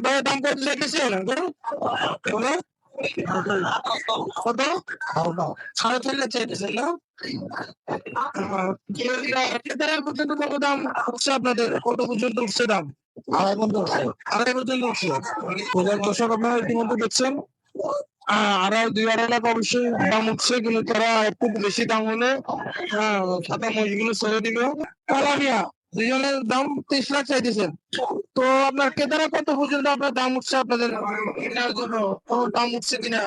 চাইছেন গরু? গরু? কত সাড়ে তিন লাখ না কত দাম কত পর্যন্ত উঠছে দাম দেখছেন দুই আড়াই দাম উঠছে কিন্তু তারা একটু বেশি দাম হলে সাদা মহিষগুলো ছেড়ে দিল কালামিয়া দুজনের দাম তেইশ লাখ চাইতেছেন। তো আপনার কেদারা কত পর্যন্ত আপনার দাম উঠছে আপনাদের? দাম উঠছে কিনা?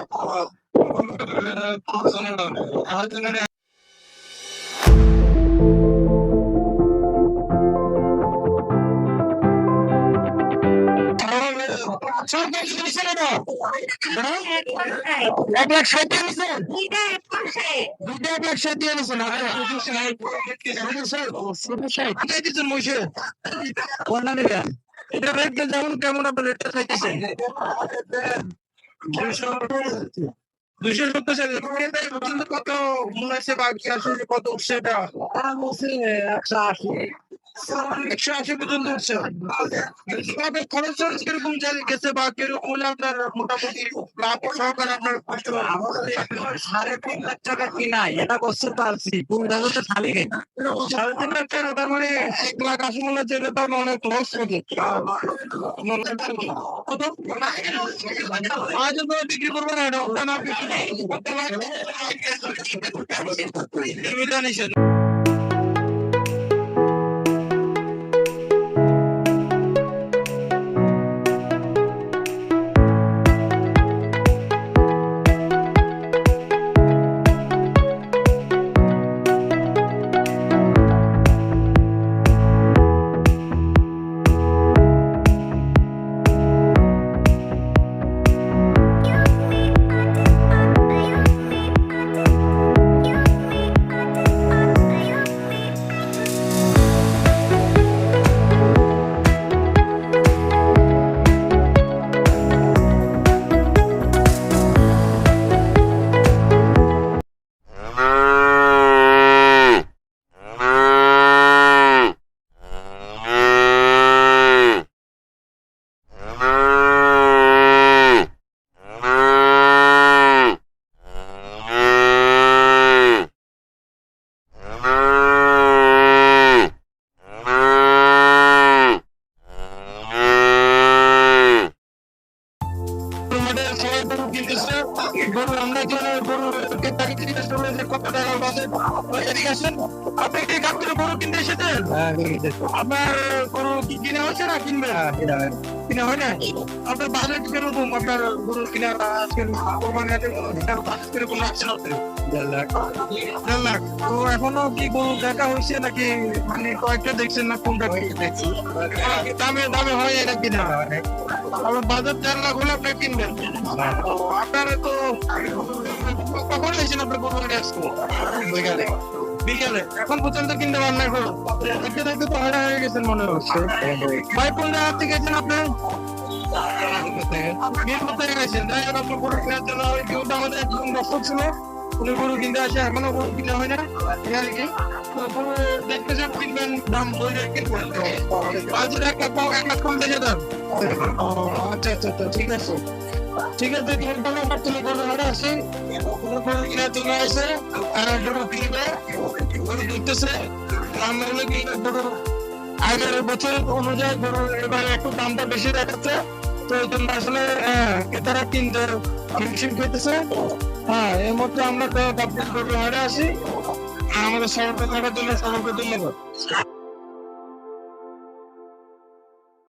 এক লাখ এক লাখ? এটা যেমন কেমন আপনার চাইতেছেন কত মনে হচ্ছে বা কি আসলে কত এটা একশো আশি একশো আশি পর্যন্ত উঠছে তবে খরচ কীরকম গেছে বা কীরকম হলে আপনার মোটামুটি লাভ সহকারে আপনার কষ্ট সাড়ে তিন লাখ টাকা কিনা এটা করতে পারছি কোনটা তো খালি কিনা সাড়ে তিন লাখ টাকা তার মানে এক লাখ আশি মনে হচ্ছে এটা তার অনেক লস কত আজ তো বিক্রি করব না এটা না বিক্রি। করতে পারবে। গরু কিনতেছে। গরু আমরা এখানে গরু তাকে জিজ্ঞেস করব যে কত টাকা বাজে এদিকে আসেন। আপনি কি গরু কিনতে এসেছেন? আপনার গরু কি কিনে হয়েছে না কিনবে? কিনা হয় না আপনার বাজেট কীরকম? আপনার গরু কিনা আজকের কোরবানি আছে? বাজেট কীরকম লাগছে আপনার? দেড় লাখ। তো এখনও কি গরু দেখা হয়েছে নাকি? মানে কয়েকটা দেখছেন না কোনটা দেখছি। দামে দামে হয় এটা কিনা? আমার বাজার চার লাখ হলে আপনি কিনবেন। আপনারা তো কখন এসেছেন আপনার বিকালে বিকালে এখন পর্যন্ত কিনতে পারেন না এখন দেখতে দেখতে তো হয়রান হয়ে গেছেন মনে হচ্ছে ভাই কোন জায়গা থেকে গেছেন আপনার গরু কিনতে হয় না এই আর কি দেখতে সব কিনবেন দাম বই দেন আচ্ছা আচ্ছা আচ্ছা ঠিক আছে। ঠিক আছে তোমার আমার তুমি কোনো আসে। আর কিনবে আমরা হলো কি গরু আগের বছর অনুযায়ী গরু এবার একটু দামটা বেশি দেখাচ্ছে। তো এই আসলে ক্রেতারা কিনতে খেতেছে হ্যাঁ এর মধ্যে আমরা আসি। আমাদের সরকার জন্য সবাইকে ধন্যবাদ।